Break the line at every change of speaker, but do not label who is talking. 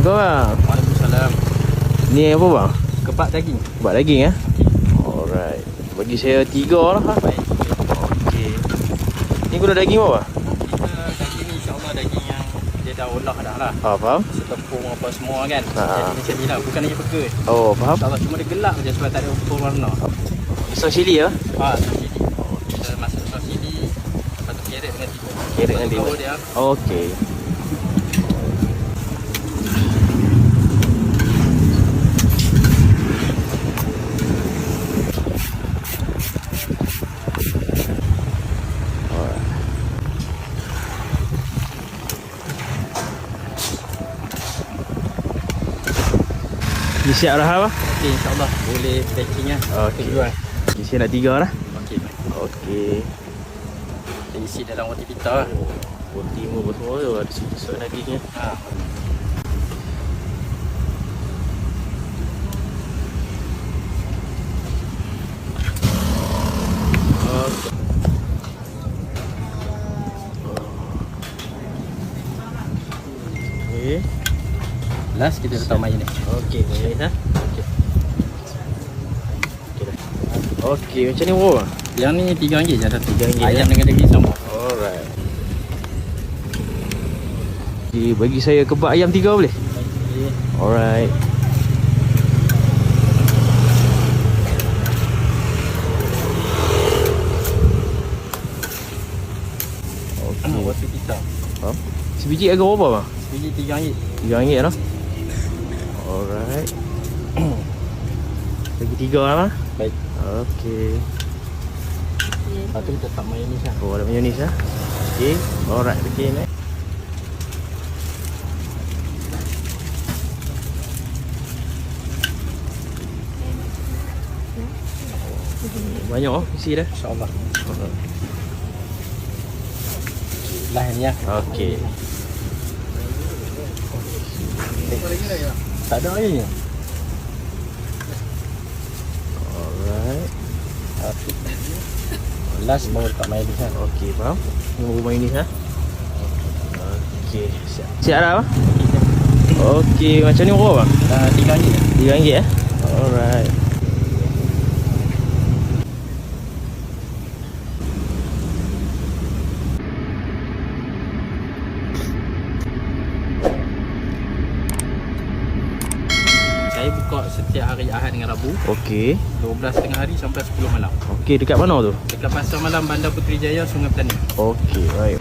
Assalamualaikum bang.
Waalaikumsalam.
Ni apa bang?
Kepak daging.
Buat daging eh? Alright. Bagi saya tiga lah. Ha?
Baik.
Okey. Ni guna daging apa bang?
Kita daging ni insyaAllah daging yang dia dah olah dah lah.
Ah, faham?
Setepung apa semua kan.
Ha.
Jadi macam ni lah. Bukan lagi pekat.
Oh, faham?
InsyaAllah cuma dia gelap je sebab tak ada ukur warna.
Sos cili ya?
Ha, sos cili. Kita masuk sos cili. Lepas tu carrot dengan timun.
Carrot dengan timun.
bawah dia.
Okey. Ni siap dah apa?
Okey insyaAllah boleh packing lah.
Okey.
Jual.
Okay, saya nak tiga lah.
Okey.
Okey.
Kita isi dalam roti pita lah.
Oh, roti mu betul tu ada susuk dagingnya.
Ha.
Okey.
Last kita letak mayonnaise.
Okey, ni ha. Okey. Okey dah. Okey, macam ni bro.
Yang ni RM3 je satu.
RM3
Ayam
ya?
dengan daging sama.
Alright. Okay, bagi saya kebab ayam tiga boleh?
Okey.
Alright.
Pita.
Faham? Sebiji harga berapa bang?
Biji RM3.
Tiga ringgit lah. Alright. Bagi tiga lah.
Baik.
Okay.
Lepas tu kita letak mayonnaise lah.
Oh, ada mayonnaise lah. Okay. Alright, bikin eh. Banyak oh, isi dah.
InsyaAllah. Lain ya.
Okey.
Tak ada air ni.
Alright.
Last baru letak mayonnaise kan.
Okey, faham? Ni bubur mayonnaise ha. Okey, siap. Siap dah apa? Okey, macam ni berapa bang?
Dah tiga ringgit.
Tiga ringgit eh? Alright.
Saya buka setiap hari Ahad dengan Rabu.
Okey.
12 tengah hari sampai 10 malam.
Okey, dekat mana tu?
Dekat Pasar Malam Bandar Puteri Jaya, Sungai Petani.
Okey, baik.